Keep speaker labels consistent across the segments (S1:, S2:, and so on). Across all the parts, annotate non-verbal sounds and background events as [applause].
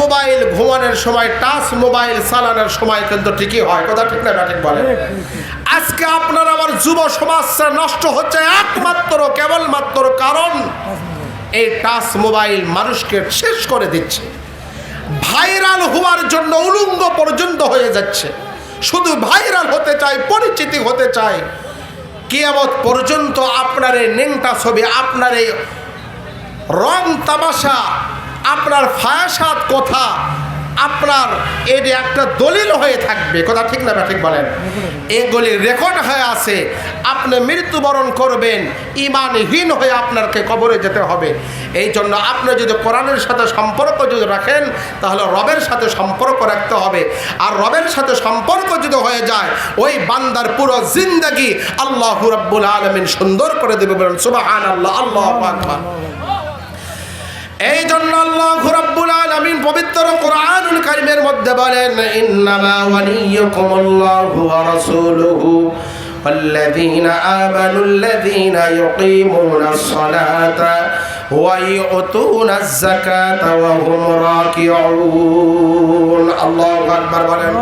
S1: Mobile ঘুমানোর সময়, touch mobile চালানোর সময় কিন্তু ঠিকই হয়। কথা ঠিক না ঠিক বলে আজকে আপনার আমার যুব সমাজটা নষ্ট হচ্ছে একমাত্র, কেবলমাত্র কারণ এই টাচ মোবাইল মানুষকে শেষ করে দিচ্ছে। ভাইরাল হওয়ার জন্য উলঙ্গ পর্যন্ত হয়ে যাচ্ছে। শুধু ভাইরাল হতে চায় পরিচিতি হতে চায় কিয়ামত পর্যন্ত আপনার এই নেংটা ছবি, আপনার এই রং তামাশা আপনার ফায়াসাত কথা, আপনার এর একটা দলিল হয়ে থাকবে। কথা ঠিক না ঠিক বলেন? এগুলি রেকর্ড হয়ে আছে। আপনি মৃত্যুবরণ করবেন, ইমানহীন হয়ে আপনাকে কবরে যেতে হবে। এই জন্য আপনি যদি কোরআনের সাথে সম্পর্ক যদি রাখেন, তাহলে রবের সাথে সম্পর্ক রাখতে হবে। আর রবের সাথে সম্পর্ক যদি হয়ে যায়, ওই বান্দার পুরো জিন্দগি আল্লাহ রব্বুল আলমিন সুন্দর করে দেবে বলেন সুবাহ আল্লাহ আল্লাহ এই জন্য আল্লাহ রাব্বুল আলামিন পবিত্র কোরআনুল কারীমের মধ্যে বলেন ইন্নামা ওয়ালিয়ুকুমুল্লাহু ওয়া রাসূলুহু والذين آمنوا الذين يقيمون الصلاة ويؤتون الزكاة وهم راكعون الله أكبر বলেন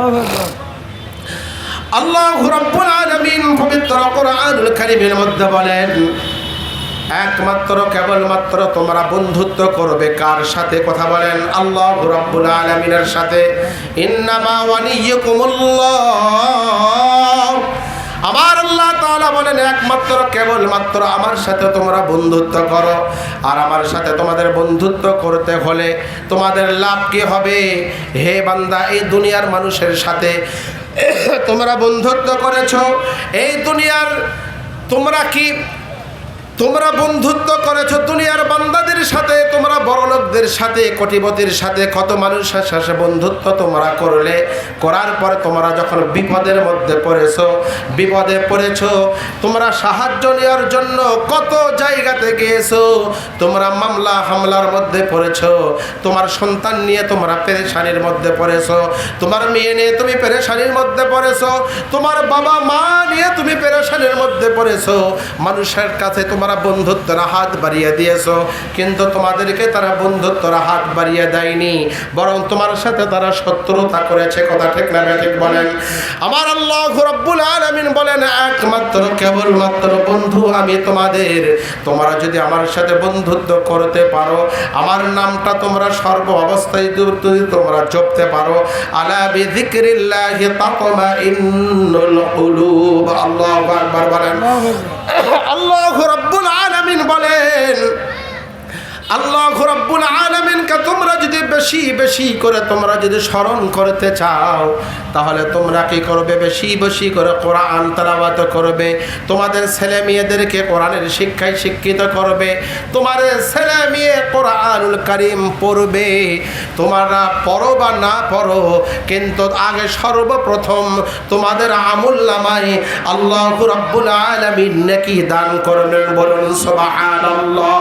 S1: আল্লাহ রাব্বুল আলামিন পবিত্র কোরআনুল কারীমের মধ্যে বলেন একমাত্র, কেবলমাত্র তোমরা বন্ধুত্ব করবে। কার সাথে কথা বলেন? আল্লাহ রাব্বুল আলামিনের সাথে। ইন্নামা আমার আল্লাহ তাআলা বলেন, একমাত্র, কেবলমাত্র আমার সাথে তোমরা বন্ধুত্ব করো। আর আমার সাথে তোমাদের বন্ধুত্ব করতে হলে তোমাদের লাভ কি হবে? হে বান্দা, এই দুনিয়ার মানুষের সাথে [coughs] তোমরা বন্ধুত্ব করেছ। এই দুনিয়ার তোমরা কি তোমরা বন্ধুত্ব করেছ দুনিয়ার বান্দাদের সাথে, তোমরা বড়লোকদের সাথে, কোটিপতির সাথে, কত মানুষের সাথে বন্ধুত্ব তোমরা করলে? করার পর তোমরা যখন বিপদের মধ্যে পড়েছো, বিপদে পড়েছ, তোমরা সাহায্য নেওয়ার জন্য কত জায়গাতে গিয়েছো? তোমরা মামলা হামলার মধ্যে পড়েছ, তোমার সন্তান নিয়ে তোমরা পেরেশানির মধ্যে পড়েছো, তোমার মেয়ে নিয়ে তুমি পেরেশানির মধ্যে পড়েছো, তোমার বাবা মা নিয়ে তুমি পেরেশানির মধ্যে পড়েছো, মানুষের কাছে তোমার তোমরা বন্ধুত্বরা হাত বাড়িয়ে দিয়েছ কিন্তু তোমাদেরকে তারা বন্ধুত্বরা হাত বাড়িয়ে দেয়নি বরং তোমার সাথে তারা শত্রুতা করেছে। কথা ঠিক না ঠিক বলেন। আমার আল্লাহ রব্বুল আলামিন বলেন একমাত্র কেবলমাত্র বন্ধু আমি তোমাদের। তোমরা যদি আমার সাথে বন্ধুত্ব করতে পারো আমার নামটা তোমরা সর্ব অবস্থায় যদি তোমরা জপতে পারো। আলা বিযিকরিল্লাহি তাতমাইন্নুল কুলুব। আল্লাহু আকবার বলেন। আল্লাহ রব্বুল আলামিন বলেন আল্লাহ তোমরা যদি বেশি বেশি করে তোমরা যদি স্মরণ করতে চাও, তাহলে তোমরা কি করবে? বেশি বেশি করে করবে। তোমাদের ছেলে মেয়েদেরকে শিক্ষায় শিক্ষিত করবে। তোমাদের ছেলে মেয়ে কোরআনুল করিম পড়বে। তোমরা পড়ো বা না পড়ো, কিন্তু আগে সর্বপ্রথম তোমাদের আমুল্লামায় আল্লাহ রব্বুল আলমিন নাকি দান করবেন। বলুন, সুবহানাল্লাহ।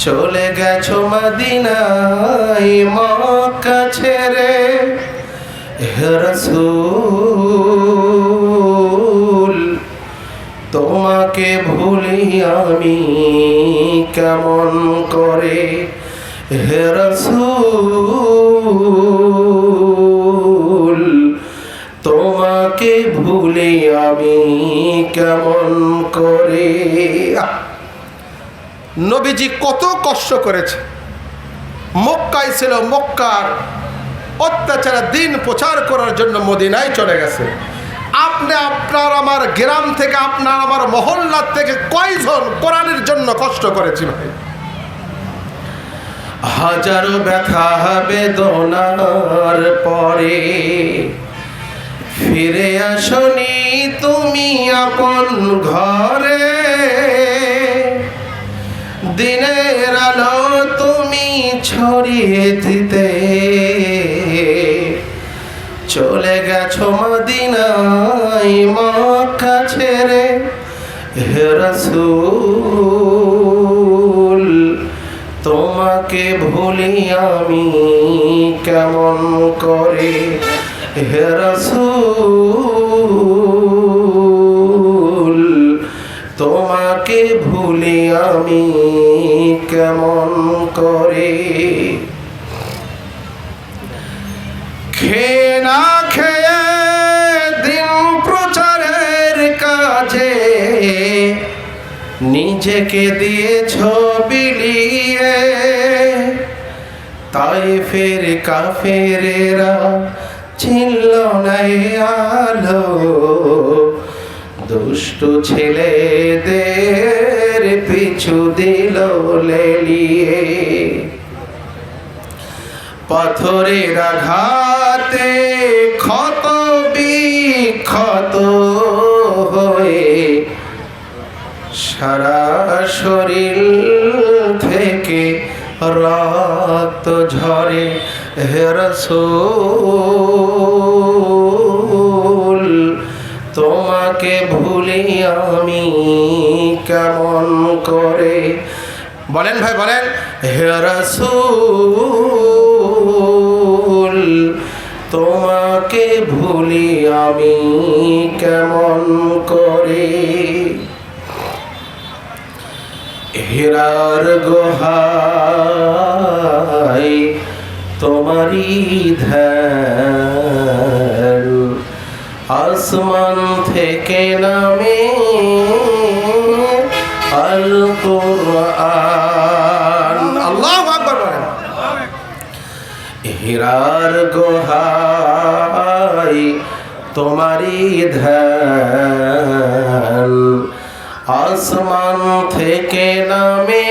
S1: চলে গেছো মদিনায় মক্কা ছেড়ে রাসূল, তোমাকে ভুলি আমি কেমন করে হে রাসূল, তোমাকে ভুলি আমি কেমন করে! নবীজি কত কষ্ট করেছে। মক্কায় ছিল মক্কার অত্যাচারের দিন প্রচার করার জন্য মদিনায় চলে গেছে। আপনি আপনার আমার গ্রাম থেকে, আপনার আমার মহল্লার থেকে কয়জন কোরআনের জন্য কষ্ট করেছি ভাই? হাজারো ব্যথা বেদনার পরে। ফিরে আসনি তুমি আপন ঘরে। দিনের আলো তুমি ছড়িয়ে দিতে। চলে গেছো মদিনায় মক্কা ছেড়ে, হে রাসূল, তোমাকে ভুলি আমি কেমন করে? হে রাসূল, তোমাকে ভুলি আমি কেমন করে। খেয়ে না খেয়ে দিন প্রচারের কাজে নিজেকে দিয়েছ বিলিয়ে। তাই ফের কাফেরেরা ছিল নাই আলো। দুষ্টু ছেলেদের পিছু দিল লেলিয়ে। পাথরের আঘাতে ক্ষত বিক্ষত হয়ে সারা শরীর থেকে রক্ত ঝরে হে রাসূল, তোমাকে ভুলি বলেন ভাই, বলেন। হে রাসূল, তোমাকে ভুলি আমি কেমন করে? হেরার গোহাই তোমারই ধ্যান। আসমান থেকে নামে আল কোরআন হীরার গোহাই তোমারই ধ্যান আসমান থেকে নামে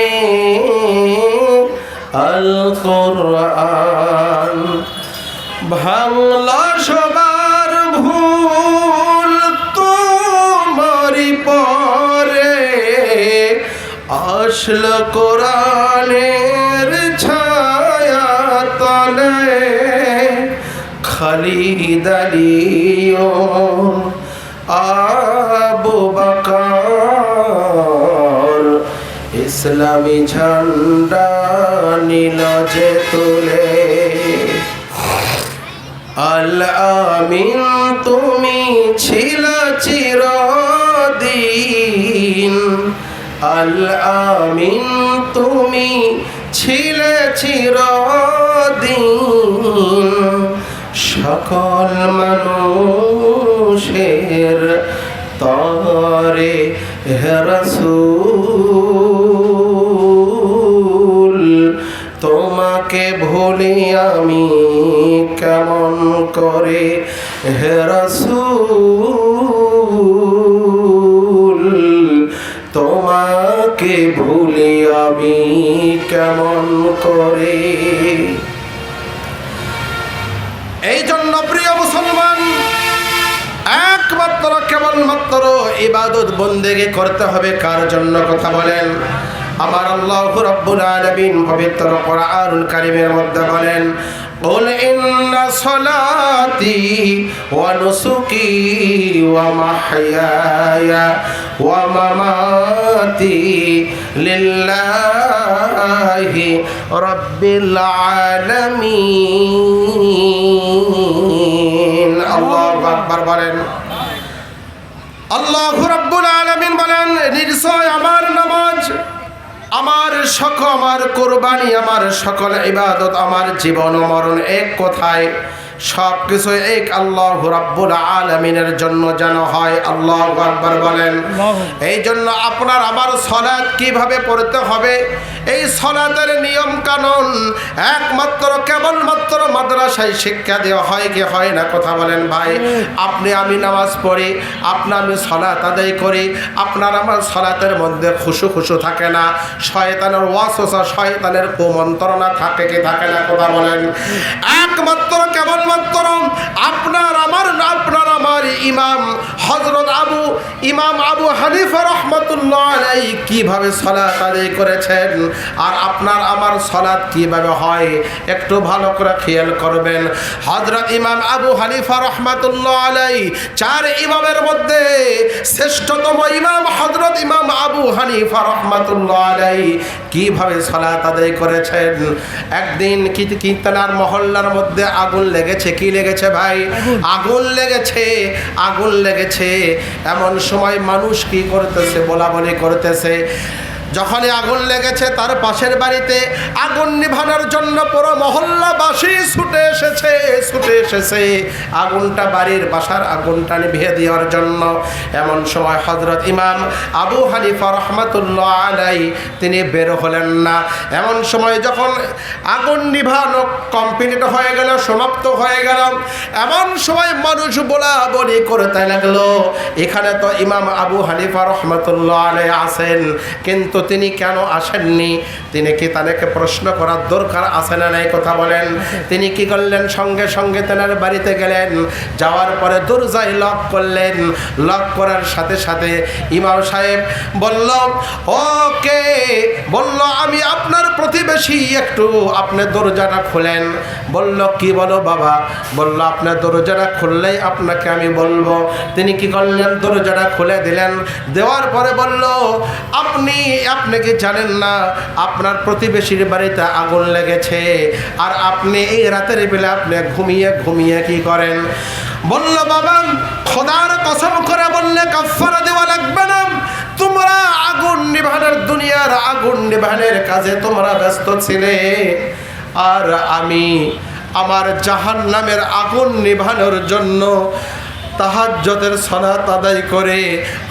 S1: আল কোরআন ভাঙলা সবার ভুল তোমারই পরে। আসল কোরআনের তলে খালি দালিও আবু বকর। ইসলামী ঝান্ডা নীল যে তুলে। আল আমিন, তুমি ছিল চিরদিন। আল আমিন, তুমি ছিলে চিরদিন। সকল মানুষের তরে হে রাসূল, তোমাকে ভুলি আমি কেমন করে? হে রাসূল, তোমাকে ভুলি আমি কেমন করে? কেবলমাত্র ইবাদত বন্দেগে করতে হবে কার জন্য কথা বলেন আমার আল্লাহ রব্বুল আলামিন পবিত্র কোরআনুল কারীমের মধ্যে বলেন قل إن صلاتي ونسكي ومحياي ومماتي لله رب العالمين الله أكبر বলেন আল্লাহ বলেন আমার কোরবানি আমার সকল ইবাদত আমার জীবন মরণ এক কথায়? সব কিছু এক আল্লাহ রাব্বুল আলমিনের জন্য যেন হয়। আল্লাহ আকবার বলেন। এই জন্য আপনার আমার সলাৎ কীভাবে পড়তে হবে? এই সলাতের নিয়ম কানুন একমাত্র কেবলমাত্র মাদ্রাসায় শিক্ষা দেওয়া হয় কি হয় না কথা বলেন ভাই। আপনি আমি নামাজ পড়ি আপনি আমি সলাত আদায় করি আপনার আমার সলাতের মধ্যে খুশু খুশু থাকে না। শয়তানের ওয়াসওয়াসা শয়তানের কুমন্ত্রণা থাকে কি থাকে না কথা বলেন। একমাত্র কেবলমাত্র আপনার আমার আপনার আমার ইমাম হজরত আবু, ইমাম আবু হানিফা রহমতুল্লাহ আলাই কীভাবে সলাৎ আদায় করেছেন আর আপনার আমার সলাৎ কীভাবে হয়, একটু ভালো করে খেয়াল করবেন। হজরত ইমাম আবু হানিফা রহমতুল্লাহ আলাই চার ইমামের মধ্যে শ্রেষ্ঠতম ইমাম হজরত ইমাম আবু হানিফা রহমতুল্লাহ আলাই কীভাবে সলাৎ আদায় করেছেন। একদিন কি মহল্লার মধ্যে আগুন লেগেছে? কি লেগেছে ভাই? আগুন লেগেছে আগুন লেগেছে। এমন সময় মানুষ কি করতেছে বলা বলি করতেছে? যখনই আগুন লেগেছে তার পাশের বাড়িতে আগুন নিভানোর জন্য পুরো মহল্লাবাসী ছুটে এসেছে ছুটে এসেছে। আগুনটা বাড়ির বাসার আগুনটা নিভিয়ে দেওয়ার জন্য। এমন সময় হজরত ইমাম আবু হানিফা রহমতুল্লাহ আলাই তিনি বের হলেন না। এমন সময় যখন আগুন নিভানো কমপ্লিট হয়ে গেল, সমাপ্ত হয়ে গেল, এমন সময় মানুষ বলা বলি করতে লাগল। এখানে তো ইমাম আবু হানিফা রহমতুল্লাহ আলাই আছেন, কিন্তু তিনি কেন আসেননি? তিনি কি তাদেরকে প্রশ্ন করার দরকার আছে না নাই কথা বলেন? তিনি কি করলেন? সঙ্গে সঙ্গে তেনার বাড়িতে গেলেন। যাওয়ার পরে দরজায় লক করলেন। লক করার সাথে সাথে ইমাম সাহেব বলল, ওকে। বলল, আমি আপনার প্রতিবেশী। একটু আপনি দরজাটা খুলেন। বলল, কি বলো বাবা? বলল, আপনার দরজাটা খুললেই আপনাকে আমি বলব। তিনি কি করলেন? দরজাটা খুলে দিলেন। দেওয়ার পরে বলল, আপনি আপনি কি জানেন না, আপনার প্রতিবেশীর বাড়িতে আগুন লেগেছে। আর আপনি এই রাতের বেলা আপনি ঘুমিয়ে ঘুমিয়ে কি করেন? বলল, বাবা, খোদার কসম করে বললে কাফারা দেওয়া লাগবে না। তোমরা আগুন নিভানের, দুনিয়ার আগুন নিভানের কাজে তোমরা ব্যস্ত ছিলে। আর আমি আমার জাহান নামের আগুন নিভানোর জন্য তাহাজ্জতের সলাত আদায় করে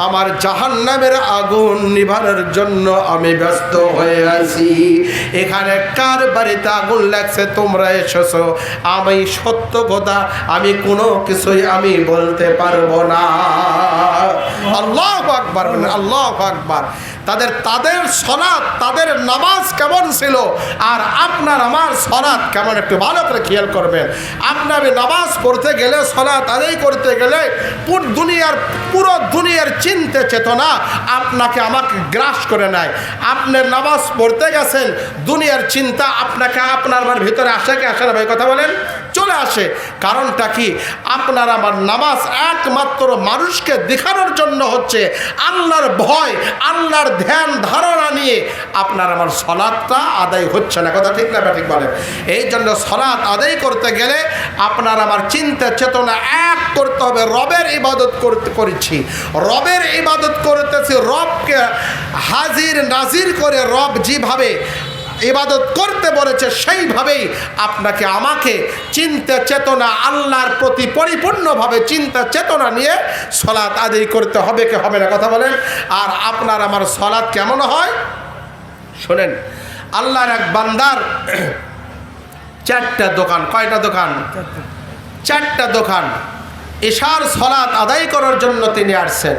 S1: আমার জাহান্নামের আগুন নিভানোর জন্য আমি ব্যস্ত হয়ে আছি। এখানে কার বাড়িতে আগুন লাগছে তোমরা এসেছ? আমি সত্য কথা, আমি কোনো কিছুই আমি বলতে পারব না। আল্লাহ আকবার আল্লাহ আকবার। তাদের তাদের সলাৎ তাদের নামাজ কেমন ছিল? আর আপনার আমার সলাৎ কেমন? একটু ভালো করে খেয়াল করবেন। আপনার নামাজ পড়তে গেলে সলাৎ আদায় করতে গেলে পুর দুনিয়ার, পুরো দুনিয়ার চিন্তা চেতনা আপনাকে আমাকে গ্রাস করে নেয়। আপনার নামাজ পড়তে গেছেন, দুনিয়ার চিন্তা আপনাকে আপনার আমার ভিতরে আসে কি আসে না ভাই কথা বলেন? চলে আসে। কারণটা কি? আপনার আমার নামাজ একমাত্র মানুষকে দেখানোর জন্য হচ্ছে আল্লাহর ভয়, আল্লাহর ধ্যান, ধারণা নিয়ে আপনার আমার সলাদটা আদায় হচ্ছে না। কথা ঠিক না ঠিক বলেন? এই জন্য সলাদ আদায় করতে গেলে আপনার আমার চিন্তা চেতনা এক করতে হবে রবের ইবাদত করতে করেছি। রবের ইবাদত করতেছি রবকে হাজির নাজির করে রব যেভাবে ইবাদত করতে বলেছে সেইভাবেই আপনাকে আমাকে চিন্তা চেতনা আল্লাহর প্রতি পরিপূর্ণভাবে চিন্তা চেতনা নিয়ে সলাৎ আদায় করতে হবে কি হবে না কথা বলেন? আর আপনার আমার সলাৎ কেমন হয়? শোনেন আল্লাহর এক বান্দার চারটা দোকান কয়টা দোকান? চারটা। দোকান। ঈশার সলাৎ আদায় করার জন্য তিনি আসছেন।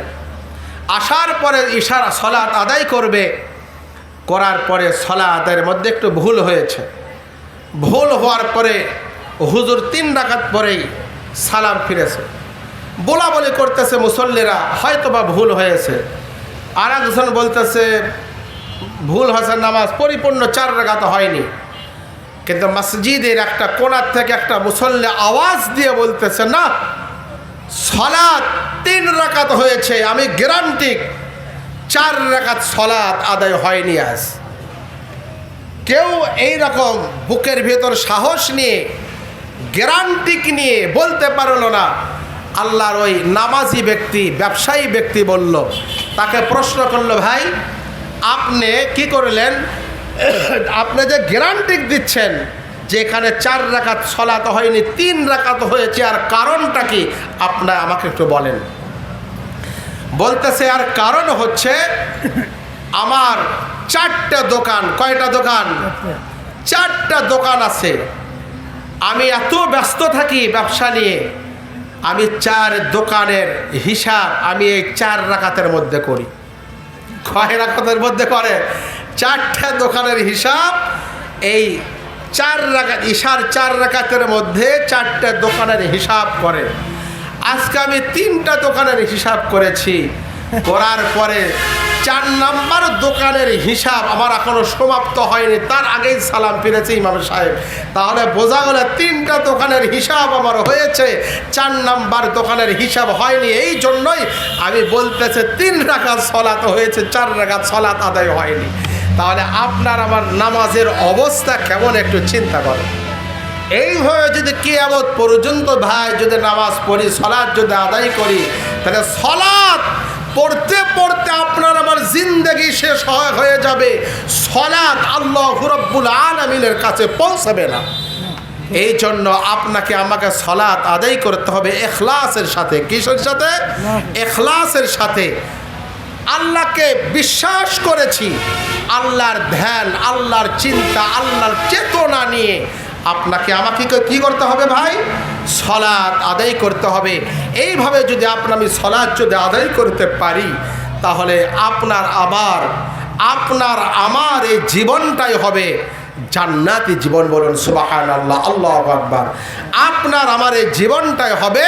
S1: আসার পরে ঈশার সলাৎ আদায় করবে, করার পরে সলাতের মধ্যে একটু ভুল হয়েছে। ভুল হওয়ার পরে হুজুর তিন ডাকাত পরেই সালাম ফিরেছে। বলা বলি করতেছে মুসল্লিরা হয়তো বা ভুল হয়েছে। আর একজন বলতেছে, ভুল হয়েছে নামাজ, পরিপূর্ণ চার রাগাতে হয়নি। কিন্তু মসজিদের একটা কোনার থেকে একটা মুসল্লি আওয়াজ দিয়ে বলতেছে, না সলাৎ তিন রাকাত হয়েছে, আমি গ্যারান্টি চার রাকাত সলাৎ আদায় হয়নি আজ। কেউ এই রকম বুকের ভেতর সাহস নিয়ে গ্যারান্টিক নিয়ে বলতে পারল না। আল্লাহর ওই নামাজি ব্যক্তি, ব্যবসায়ী ব্যক্তি বলল, তাকে প্রশ্ন করল, ভাই, আপনি কি করলেন? আপনি যে গ্যারান্টিক দিচ্ছেন যেখানে চার রাকাত সলাত হয়নি, তিন রাকাত হয়েছে, আর কারণটা কি? আপনার আমাকে একটু বলেন। বলতেছে, আর কারণ হচ্ছে আমার চারটা দোকান। কয়টা দোকান? চারটা দোকান আছে। আমি এত ব্যস্ত থাকি ব্যবসা নিয়ে, আমি চার দোকানের হিসাব আমি এই চার রাকাতের মধ্যে করি। কয় রাকাতের মধ্যে করে? চারটা দোকানের হিসাব এই চার রাকাত ইশার চার রাকাতের মধ্যে চারটা দোকানের হিসাব করে। আজকে আমি তিনটা দোকানের হিসাব করেছি। করার পরে চার নাম্বার দোকানের হিসাব আমার এখনও সমাপ্ত হয়নি। তার আগেই সালাম ফিরেছে ইমাম সাহেব। তাহলে বোঝা গেল তিনটা দোকানের হিসাব আমার হয়েছে। চার নাম্বার দোকানের হিসাব হয়নি। এই জন্যই আমি বলতেছে, তিন রাখাত সলাত হয়েছে, চার রাখাত সলাত আদায় হয়নি। তাহলে আপনার আমার নামাজের অবস্থা কেমন একটু চিন্তা করেন এইভাবে যদি কিয়ামত পর্যন্ত ভাই যদি নামাজ পড়ি সলাৎ যদি আদায় করি তাহলে সলাৎ পড়তে পড়তে আপনার আমার জিন্দগি শেষ হয়- হয়ে যাবে। সলাৎ আল্লাহ রব্বুল আলমিনের কাছে পৌঁছাবে না। এই জন্য আপনাকে আমাকে সলাৎ আদায় করতে হবে এখলাসের সাথে। কিসের সাথে? এখলাসের সাথে। আল্লাহকে বিশ্বাস করেছি। আল্লাহর ধ্যান, আল্লাহর চিন্তা, আল্লাহর চেতনা নিয়ে। আপনাকে আমাকে ক- করতে হবে ভাই? সলাদ আদায় করতে হবে। এইভাবে যদি আপনার আমি সলাদ যদি আদায় করতে পারি, তাহলে আপনার আবার, আপনার আমার এই জীবনটাই হবে। জান্নাতি জীবন বলুন সুবাহান আল্লাহ আল্লাহ আকবার। আপনার আমার এই জীবনটাই হবে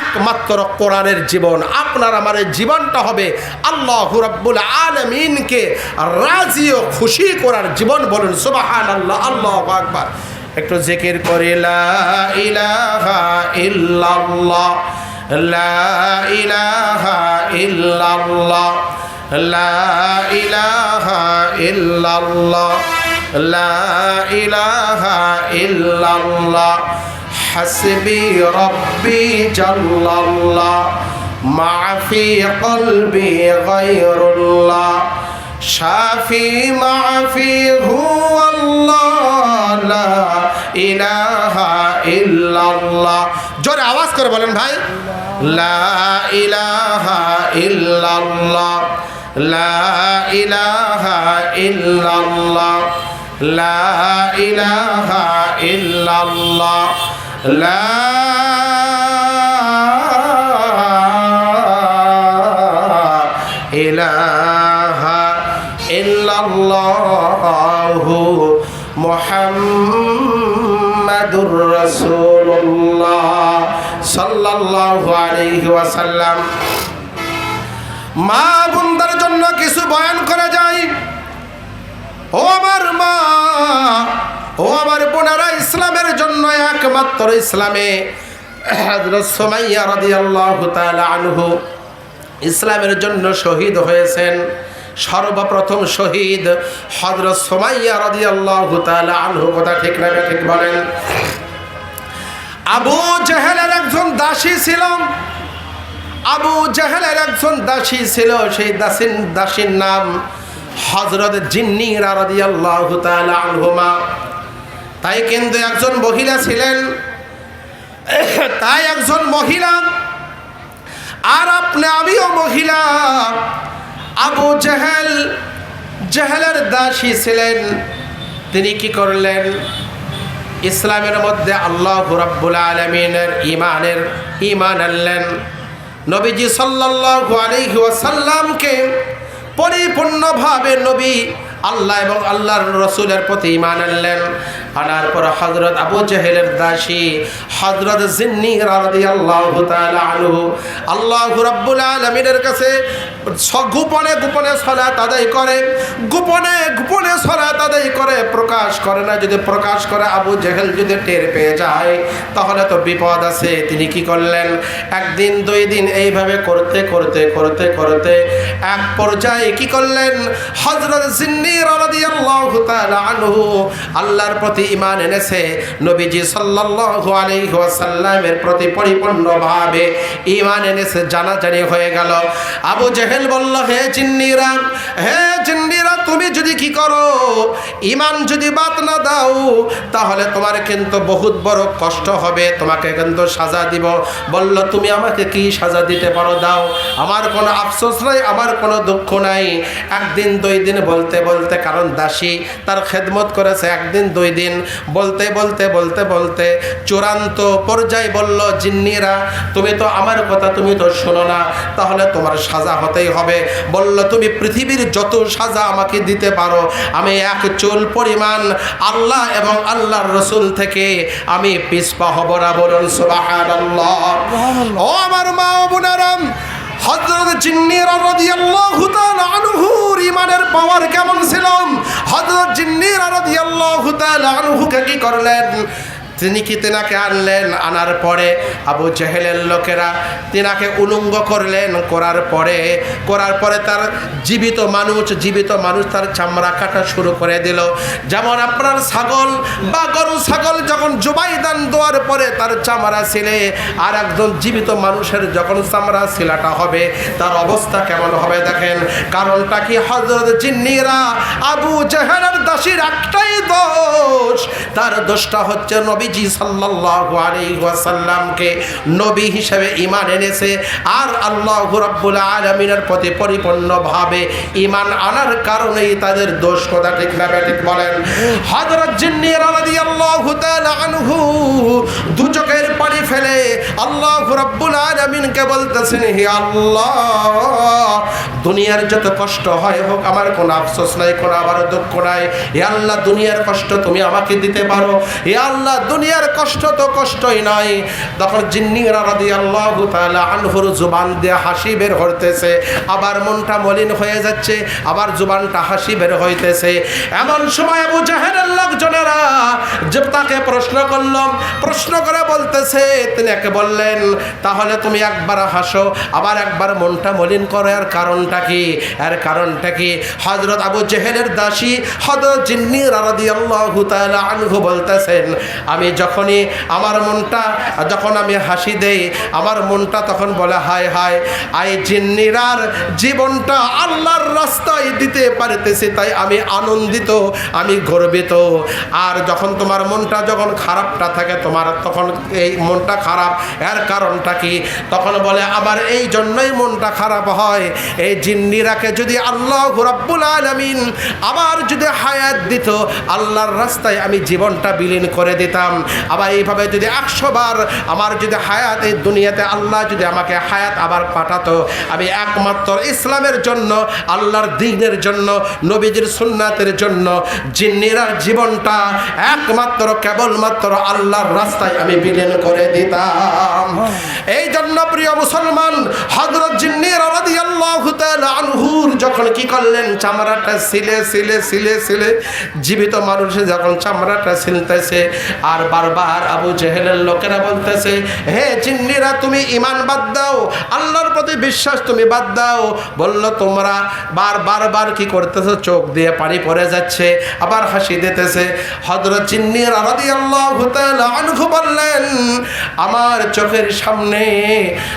S1: একমাত্র কোরআনের জীবন। আপনার আমার এই জীবনটা হবে আল্লাহ রাব্বুল আলমিনকে রাজি ও খুশি করার জীবন বলুন সুবাহান আল্লাহ আল্লাহ আকবার। একটু জেকের করে, লা ইলাহা ইল্লাল্লাহ, লা ইলাহা ইল্লাল্লাহ, লা হাসবি রব্বি জাল্লাল্লাহ। মা ফি কলবি গায়রুল্লাহ। শাফি মা ফি হুয়াল্লাহ। ইল্লাল্লাহ। জোরে আওয়াজ করে বলেন ভাই। লা ইলাহা ইল্লাল্লাহ। লা ইলাহা ইল্লাল্লাহ। লা ইলাহা ইল্লাল্লাহ। লা ইলাহা ইল্লাল্লাহু মুহাম্মাদুর রাসূলুল্লাহ সাল্লাল্লাহু আলাইহি ওয়াসাল্লাম। মা বোনদের জন্য কিছু বয়ান করা যায়। ও আমার মা, ও আমার বোনেরা, ইসলামের জন্য একমাত্র ইসলামে। ইসলামের জন্য শহীদ হয়েছেন। সর্বপ্রথম শহীদ হযরত সুমাইয়া রাদিয়াল্লাহু তাআলা আনহু, কথা ঠিক না ঠিক বলেন। আবু জাহেলের একজন দাসী ছিলাম আবু জাহেলের একজন দাসী ছিল, সেই দাসীর দাসীর নাম হজরত জিন্নি রাদিয়াল্লাহু তাআলা আনহুমা। তাই কিন্তু একজন মহিলা ছিলেন, তাই একজন মহিলা, আর আপনি আমিও মহিলা। আবু জাহেল, জাহেলের দাসী ছিলেন, তিনি কি করলেন? ইসলামের মধ্যে আল্লাহ রাব্বুল আলমিনের ইমানের ইমান আনলেন। নবীজি সাল্লাল্লাহু আলাইহি ওয়াসাল্লামকে পরিপূর্ণভাবে নবী আল্লাহ এবং আল্লাহর রসুলের প্রতি ইমান আনলেন। আনার পর হজরত আবু জাহেলের দাসী হজরত জিন্নি রাদিয়াল্লাহু তাআলা আনহু আল্লাহ রাব্বুল আলামিনের কাছে গোপনে গোপনে সালাত আদায় করে, গোপনে গোপনে সালাত আদায় করে, প্রকাশ করে না, যদি প্রকাশ করে আবু জেহেল যদি টের পেয়ে যায়, তাহলে তো বিপদ আছে। তিনি কি করলেন? একদিন, দুই দিন এইভাবে করতে করতে করতে করতে এক পর্যায়ে কি করলেন? হজরত জিন্নি রাদিয়াল্লাহু তাআলা আনহু আল্লাহর প্রতি ঈমান এনেছে, নবীজি সাল্লাল্লাহু আলাইহি ওয়াসাল্লামের প্রতি পরিপূর্ণভাবে ইমান এনেছে, জানাজানি হয়ে গেল। আবু জেহেল বলল, হে জিন্নিরা হে জিন্নিরা তুমি যদি কি করো ইমান যদি বাদ না দাও, তাহলে তোমার কিন্তু বহুত বড় কষ্ট হবে, তোমাকে কিন্তু সাজা দিব। বলল, তুমি আমাকে কি সাজা দিতে পারো? দাও। আমার কোনো আফসোস নাই, আমার কোনো দুঃখ নাই। একদিন, দুই দিন বলতে বলতে, কারণ দাসী তার খেদমত করেছে। একদিন, দুই দিন বলতে বলতে বলতে বলতে চূড়ান্ত পর্যায়ে বলল, জিন্নিরা, তুমি তো আমার কথা তুমি তো শোনো না, তাহলে তোমার সাজা হতেই হবে। বলল, তুমি পৃথিবীর যত সাজা আমাকে আমাকে দিতে পারো। আমি এক চুল পরিমাণ আল্লাহ এবং আল্লাহর রসুল থেকে আমি পিসপা হব না বলুন সুবহানাল্লাহ। ও আমার মা বোনেরাম হযরত জিন্নির রাদিয়াল্লাহু তাআলা আনহুর ইমানের পাওয়ার কেমন ছিল? হযরত জিন্নির রাদিয়াল্লাহু তাআলা আনহুকে কি করলেন? তিনি কি তেনাকে আনলেন, আনার পরে আবু জেহেলের লোকেরা তেনাকে উলঙ্গ করলেন। করার পরে করার পরে তার জীবিত মানুষ জীবিত মানুষ তার চামড়া কাটা শুরু করে দিল। যেমন আপনার ছাগল, বা গরু ছাগল যখন জুবাইদান দেওয়ার পরে তার চামড়া ছিলে, আর একজন জীবিত মানুষের যখন চামড়া শিলাটা হবে, তার অবস্থা কেমন হবে দেখেন। কারণটা কি? হজরত জিন্নিরা আবু জেহেলের দাসীর একটাই দোষ। তার দোষটা হচ্ছে নবীজি সাল্লাল্লাহু ওয়াসাল্লামকে নবী হিসেবে ঈমান এনেছে। আর আল্লাহ রাব্বুল আলামিনের প্রতি পরিপূর্ণভাবে ঈমান আনার কারণেই তাদের দোষ কথা ঠিক না ঠিক বলেন। হযরত জিন্নি রাদিয়াল্লাহু তাআলা আনহু দু পানি ফেলে আল্লাহ বলতেছেন, হে আল্লাহ, দুনিয়ার যত কষ্ট হয় হোক, আমার কোনো আফসোস নাই, কোনো আমার দুঃখ নাই। হে আল্লাহ, দুনিয়ার কষ্ট তুমি আমাকে দিতে পারো। হে আল্লাহ দুনিয়ার কষ্ট তো কষ্টই নয় তখন জিন্নিরা রাদি আল্লাহ আনহুর জুবান দিয়ে হাসি বের হইতেছে। আবার মনটা মলিন হয়ে যাচ্ছে, আবার জুবানটা হাসি বের হইতেছে। এমন সময় আবু জাহেলের লোকজনেরা যে তাকে প্রশ্ন করলাম প্রশ্ন করে বলতেছে, তিনি একে বললেন, তাহলে তুমি একবার হাসো, আবার একবার মনটা মলিন করো, এর কারণটা কি? এর কারণটা কি? হজরত আবু জেহেলের দাসী হজরত জিন্নি রাদি আল্লাহ আনহু বলতেছেন, আমি যখনই আমার মনটা, যখন আমি হাসি দেই, আমার মনটা তখন বলে, হায় হায়, আই জিন্নিরার জীবনটা আল্লাহর রাস্তায় দিতে পারতেছি, তাই আমি আনন্দিত, আমি গর্বিত। আর যখন তোমার মনটা যখন খারাপটা থাকে, তোমার তখন এই মনটা খারাপ। এর কারণটা কি? তখন বলে, আমার এই জন্যই মনটা খারাপ হয়। এই জিন্নিরাকে যদি আল্লাহ রাব্বুল আলামিন আবার যদি হায়াত দিত, আল্লাহর রাস্তায় আমি জীবনটা বিলীন করে দিতাম। আবার এইভাবে যদি একশো বার আমার যদি হায়াত এই দুনিয়াতে আল্লাহ যদি আমাকে হায়াত আবার পাঠাতো, আমি একমাত্র ইসলামের জন্য, আল্লাহর দিনের জন্য, নবীজির সুন্নাতের জন্য জিন্নিরার জীবনটা একমাত্র, কেবলমাত্র আল্লাহর রাস্তায় আমি বিলীন করে দিতাম। এই জন্য প্রিয় মুসলমান হজরত জিন্নির যখন কি করলেন, চামড়াটা সিলে সিলে সিলে সিলে, জীবিত মানুষে যখন চামড়াটা সিলতেছে, আর বারবার আবু জেহেলের লোকেরা বলতেছে, হে চিন্নিরা তুমি ইমান বাদ দাও। আল্লাহর প্রতি বিশ্বাস তুমি বাদ দাও। বলল, তোমরা বার বার বার কি করতেছ? চোখ দিয়ে পানি পড়ে যাচ্ছে। আবার হাসি দিতেছে। হজরত চিন্নি আল্লাহ বললেন আমার চোখের সামনে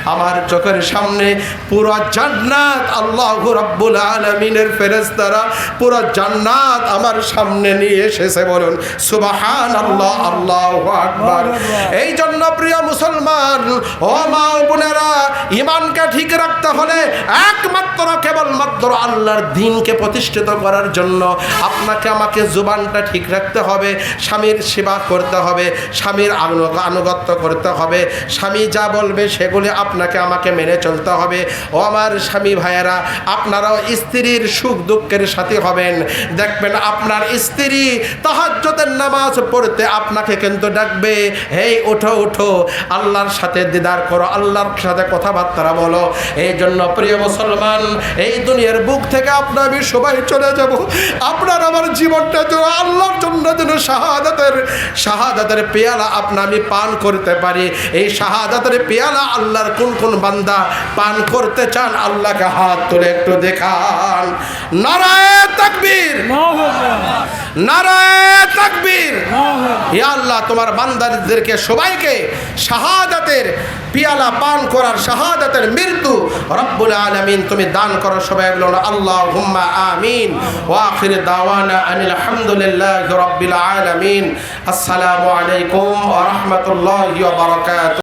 S1: আমার চোখের সামনে পুরো জান্নাত আল্লাহ রাব্বুল আলামিনের ফেরেশতারা পুরো জান্নাত আমার সামনে নিয়ে এসেছে বলুন সুবাহান আল্লাহ আল্লাহ আকবার। এই জন্য প্রিয় মুসলমান ও মা বোনেরা ইমানকে ঠিক রাখতে হলে একমাত্র কেবলমাত্র আল্লাহর দিনকে প্রতিষ্ঠিত করার জন্য আপনাকে আমাকে জুবানটা ঠিক রাখতে হবে স্বামীর সেবা করতে হবে স্বামীর আনু- আনুগত্য করতে হবে। স্বামী যা বলবে সেগুলি আপনাকে আমাকে মেনে চলতে হবে। ও আমার স্বামী ভাইয়েরা, আপনারাও স্ত্রীর সুখ দুঃখের সাথে হবেন। দেখবেন আপনার স্ত্রী তাহাজ্জতের নামাজ পড়তে আপনাকে কিন্তু ডাকবে। হেই, ওঠো ওঠো। আল্লাহর সাথে দিদার করো, আল্লাহর সাথে কথাবার্তা বলো। এই জন্য প্রিয় মুসলমান, এই দুনিয়ার বুক থেকে আপনার আমি সবাই চলে যাব। আপনার আমার জীবনটা যেন আল্লাহর জন্য যেন শাহাদাতের শাহাদাতের পেয়ালা আপনা আমি পান করতে পারি। এই শাহাদাতের পেয়ালা আল্লাহর কোন কোন বান্দা পান করতে চান আল্লাহকে হাত তুলে একটু দেখান। নারায় তাকবীর। নারায় তাকবীর। হে আল্লাহ তোমার বান্দাদেরকে সবাইকে শাহাদাতের পিয়ালা পান করার শাহাদাতের মৃত্যু রব্বুল আলমিন। তুমি দান করো সবাই বলুন আল্লাহ হুম্মা আমিন। ওয়াখির দাওয়ানা আনিল হামদুলিল্লাহি রব্বিল আলমিন। আসসালামু আলাইকুম ওয়া বারাকাতুহু।